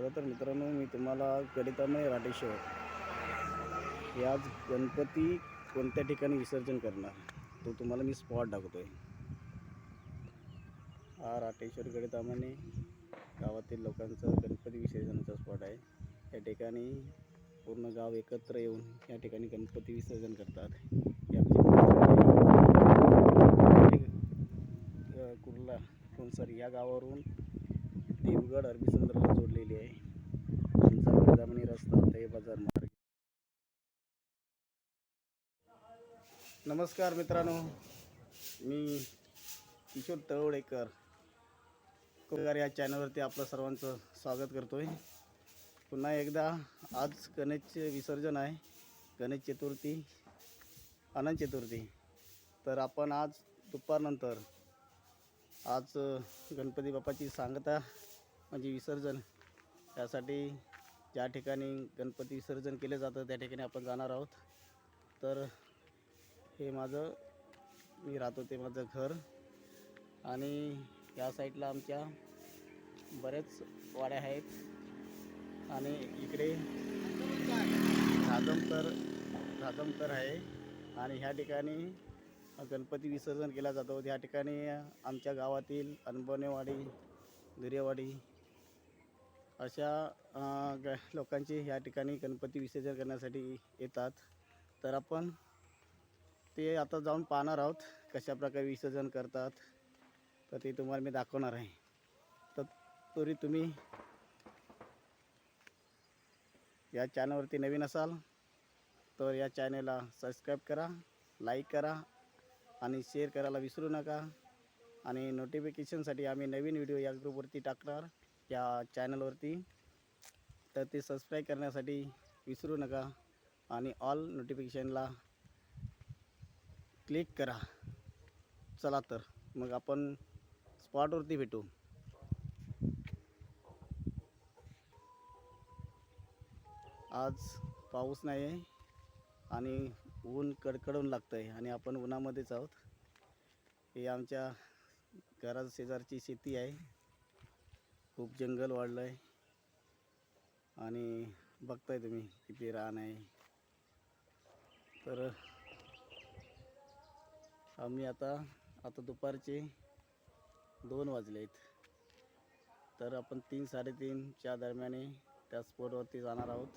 चला तर मित्रांनो मी तुम्हाला गणितामय राटेश्वर हे आज गणपती कोणत्या ठिकाणी विसर्जन करणार तो तुम्हाला मी स्पॉट दाखवतो आहे हा राटेश्वर गणितामाने गावातील लोकांचा गणपती विसर्जनाचा स्पॉट आहे. या ठिकाणी पूर्ण गाव एकत्र येऊन या ठिकाणी गणपती विसर्जन करतात. या कुर्ला सॉरी या गावावरून देवगड अरबी समुद्राला जोडलेली आहे. आमचा वर्धामणी रस्ता ते बाजार मार्ग. नमस्कार मित्रांनो. मी किशोर तळवडेकर कोकार या चॅनलवरती आपलं सर्वांचं स्वागत करतोय. पुन्हा एकदा आज गणेश विसर्जन आहे. गणेश चतुर्थी अनंत चतुर्थी. तर आपण आज दुपारनंतर आज गणपती बाप्पाची सांगता म्हणजे विसर्जन. त्यासाठी ज्या ठिकाणी गणपती विसर्जन केले जातं त्या ठिकाणी आपण जाणार आहोत. तर हे माझं मी राहतो ते माझं घर. आणि या साईडला आमच्या बरेच वाड्या आहेत. आणि इकडे धादमकर धादमकर आहे. आणि ह्या ठिकाणी गणपती विसर्जन केला जातो. ह्या ठिकाणी आमच्या गावातील अनबनेवाडी दुर्यवाडी अशा ग लोकांचे ह्या ठिकाणी गणपती विसर्जन करण्यासाठी येतात. तर आपण ते आता जाऊन पाहणार आहोत कशा प्रकारे विसर्जन करतात. तर ते तुम्हाला मी दाखवणार आहे. तर तरी तुम्ही या चॅनलवरती नवीन असाल तर या चॅनलला सबस्क्राईब करा लाईक करा आणि शेअर करायला विसरू नका. आणि नोटिफिकेशनसाठी आम्ही नवीन व्हिडिओ या ग्रुपवरती टाकणार. या चॅनलवरती तर ते सबस्क्राईब करण्यासाठी विसरू नका आणि ऑल नोटिफिकेशनला क्लिक करा. चला तर मग आपण स्पॉटवरती भेटू. आज पाऊस नाही आहे आणि ऊन कडकडून लागतं आहे आणि आपण उन्हामध्येच आहोत. हे आमच्या घरा शेजारची शेती आहे. खूप जंगल वाढलं आहे आणि बघताय तुम्ही किती रान आहे. तर आम्ही आता आता दुपारचे दोन वाजले आहेत. तर आपण तीन साडेतीनच्या दरम्याने त्या स्पॉटवरती जाणार आहोत.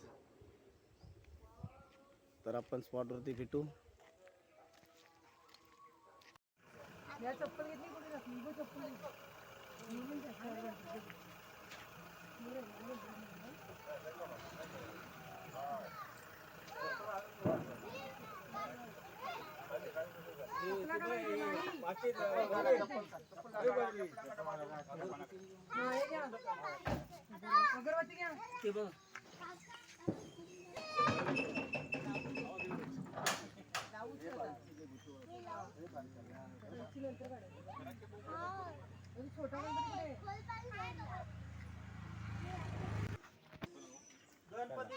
तर आपण स्पॉटवरती भेटू. अगरबत्ती घ्या छोटा गणपती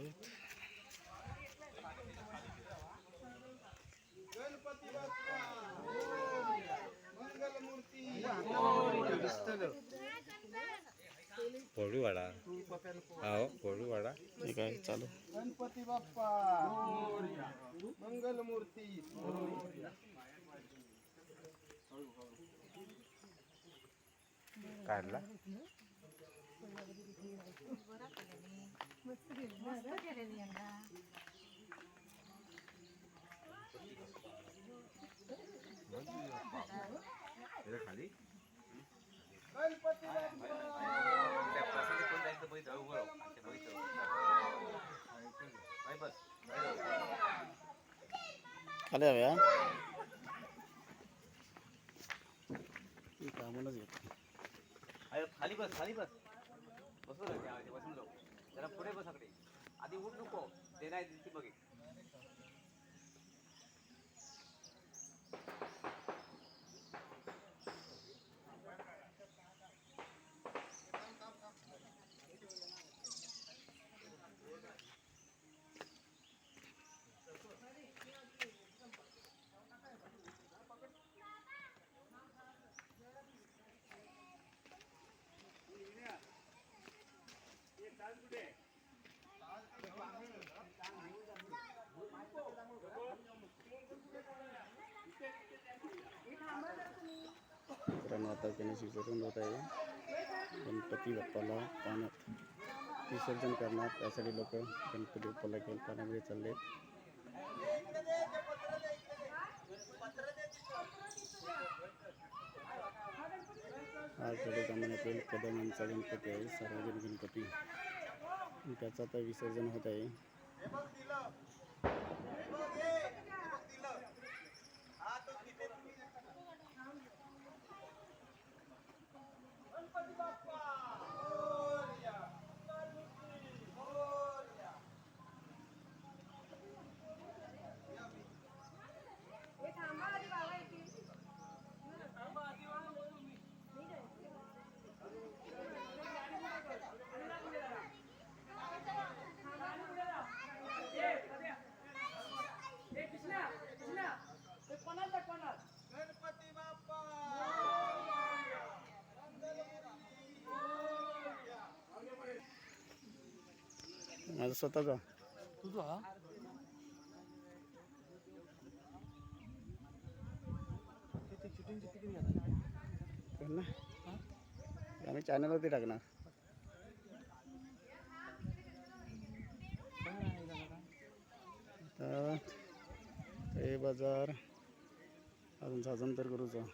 आहेत पोळीवाडा हो ठीक आहे चालू गणपती बाप्पा मंगलमूर्ती काढला मस्त केलेली यंदा गणपती बाप्पा खाली हव्या कामूनच घेत अरे खाली बस खाली बस बसू जरा पुढे बसाकडे आधी उठ नको ते नाही दिसते बघे माता आता गणेश विसर्जन होत आहे गणपती बाप्पाला पाण्यात विसर्जन करणार त्यासाठी लोक गणपती बाप्पाला घेऊन पाण्यामध्ये चालले हा खेडेकामातील कदम यांचा गणपती आहे सार्वजनिक गणपती। त्याचं आता विसर्जन होत आहे गणपती बाप्पा माझा स्वतःचा. ना आम्ही चॅनलवरती टाकणार. आता ते बाजार. अजून साजन तर करूचा.